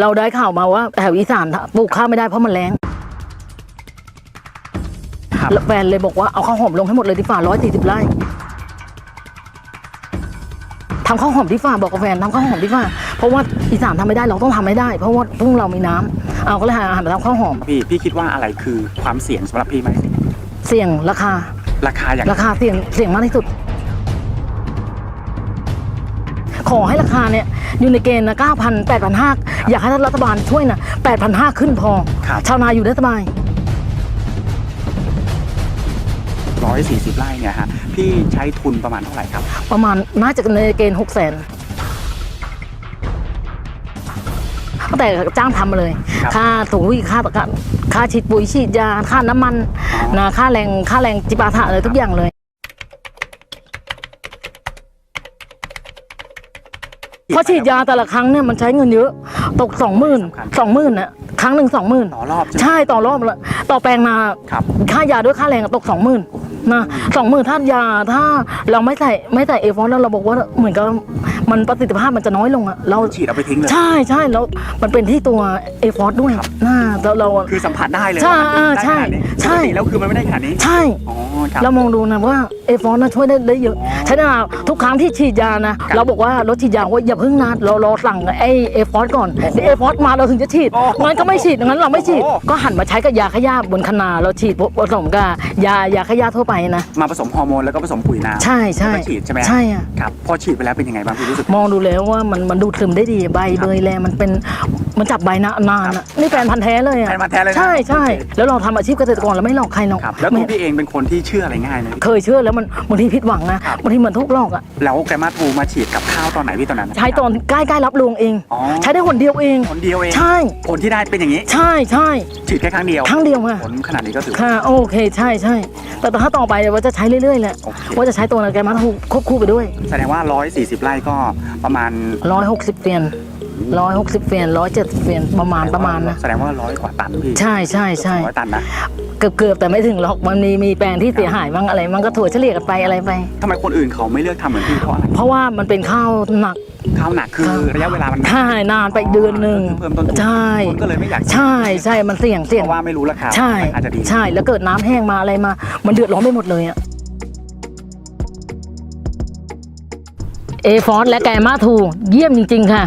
เราได้ข่าวมาว่าแถวอีสานปลูกข้าวไม่ได้เพราะมันแรงครับแล้วแฟนเลยบอกว่าเอาข้าวหอมลงให้หมดเลยที่ฝ่าร้อยสี่สิบไร่ทำข้าวหอมที่ฝ่าบอกกับแฟนทำข้าวหอมที่ฝ่าเพราะว่าอีสานทำไม่ได้เราต้องทำให้ได้ เพราะว่าทุ่งเรามีน้ำเอาก็เลยหาอาหารมาทำข้าวหอม พี่พี่คิดว่าอะไรคือความเสี่ยงสำหรับพี่ไหมเสี่ยงราคา ราคาอย่าง ราคาเสี่ยงเสี่ยงมากที่สุด ขอให้ราคาเนี่ยอยู่ในเกณฑ์นะเก้าพันแปดพันห้าอยากให้รัฐบาลช่วยนะแปดพันห้าขึ้นพอ ครับ ชาวนาอยู่ได้สบาย ร้อยสี่สิบไร่เนี่ยฮะพี่ใช้ทุนประมาณเท่าไหร่ครับ ประมาณน่าจะในเกณฑ์หกแสนตั้งแต่จ้างทำมาเลย ครับค่าถุงวิค่าค่าค่าฉีดปุ๋ยฉีดยา ค่าน้ำมันอ๋อนะค่าแรงค่าแรงจิปาถะอะไรทุกอย่างเลย เพราะฉีดยาแต่ละครั้งเนี่ยมันใช้เงินเยอะ ตกสองหมื่นสองหมื่นนะครั้งหนึ่งสองหมื่นต่อรอบใช่ไหม ใช่ต่อรอบละต่อแปลงนาครับ ค่ายาด้วยค่าแรงอะตกสองหมื่นนะสองหมื่นถ้ายาถ้าเราไม่ใส่ไม่ใส่เอฟอนแล้วเราบอกว่าเหมือนกับมันประสิทธิภาพมันจะน้อยลงอะเราฉีดเอาไปทิ้งเลย ใช่ใช่แล้วมันเป็นที่ตัวเอฟอสด้วยน่าเราเราคือสัมผัสได้เลยใช่ว่ามันได้ใช่ขนาดนี้ใช่ปกติแล้วคือมันไม่ได้ขนาดนี้ ใช่ อ๋อ ครับเรามองดูนะว่าเอฟอสนะช่วยได้ได้เยอะอ๋อใช่ไหมล่ะทุกครั้งที่ฉีดยานะครับเราบอกว่ารถฉีดยาว่าอย่าเพิ่งนะเรารอสั่งไอเอฟอสก่อนโอ้โหเดี๋ยวเอฟอสมาเราถึงจะฉีดโอ้โหงั้นก็ไม่ฉีดงั้นเราไม่ฉีดโอ้โหก็หันมาใช้กับยาขยะบนคนาเราฉีดผสมกับยายาขยะทั่วไปนะ มาผสมฮอร์โมนแล้วก็ผสมปุ๋ยน้ำใช่ใช่แล้วก็ฉีดใช่ไหมใช่อะครับพอฉีดไปแล้วเป็นยังไงบ้างพี่รู้สึกมองดูแล้วว่ามันมันดูดซึมได้ดีใบครับเบยแลมันเป็น มันจับใบนานานอะนี่แฟนพันธ์แท้เลยอะแฟนพันธุ์แท้เลยนะ ใช่ใช่โอเคแล้วเราทำอาชีพเกษตรกรเราไม่หลอกใครหรอกครับแล้วไม่ตัวพี่เองเป็นคนที่เชื่ออะไรง่ายไหมเคยเชื่อแล้วมันบางทีผิดหวังนะครับ บางทีเหมือนทุกหลอกอะแล้วแกมาทูมาฉีดกับข้าวตอนไหนพี่ตอนนั้นใช้ตอนใกล้ๆรับรวงเอง อ๋อใช้ได้คนเดียวเอง คนเดียวเองใช่ ผลที่ได้เป็นอย่างนี้ ใช่ใช่ฉีดแค่ครั้งเดียวครั้งเดียวค่ะผลขนาดนี้ก็ถือว่า ค่ะโอเคใช่ใช่แต่ถ้าต่อไปว่าจะใช้เรื่อยๆแหละโอเค ว่าจะใช้ตัวนาแกมาทูควบคู่ไปด้วยแสดงว่า 140 ไร่ก็ประมาณร้อยหกสิบเฟียน ร้อยหกสิบเฟียนร้อยเจ็ดเฟียนประมาณประมาณนะแสดงว่าร้อยกว่าตันพี่ใช่ใช่ใช่ร้อยตันนะเกือบเกือบๆแต่ไม่ถึงหรอกมันมีมีแปลงที่เสียหายบ้างอะไรมันก็ถั่วเฉลี่ยกันไปอะไรไปทำไมคนอื่นเขาไม่เลือกทำเหมือนพี่เพราะอะไรเพราะว่ามันเป็นข้าวหนักข้าวหนักคือครับระยะเวลามันใช่นานไปเดือนหนึ่งเพิ่มต้นทุนใช่คนก็เลยไม่อยากใช่ใช่มันเสี่ยงเสี่ยงเพราะว่าไม่รู้ราคาใช่อาจจะดีใช่แล้วเกิดน้ำแห้งมาอะไรมา มันเดือดร้อนไปหมดเลยอะเอฟอสและแกมาทูเยี่ยมจริง ๆ ค่ะ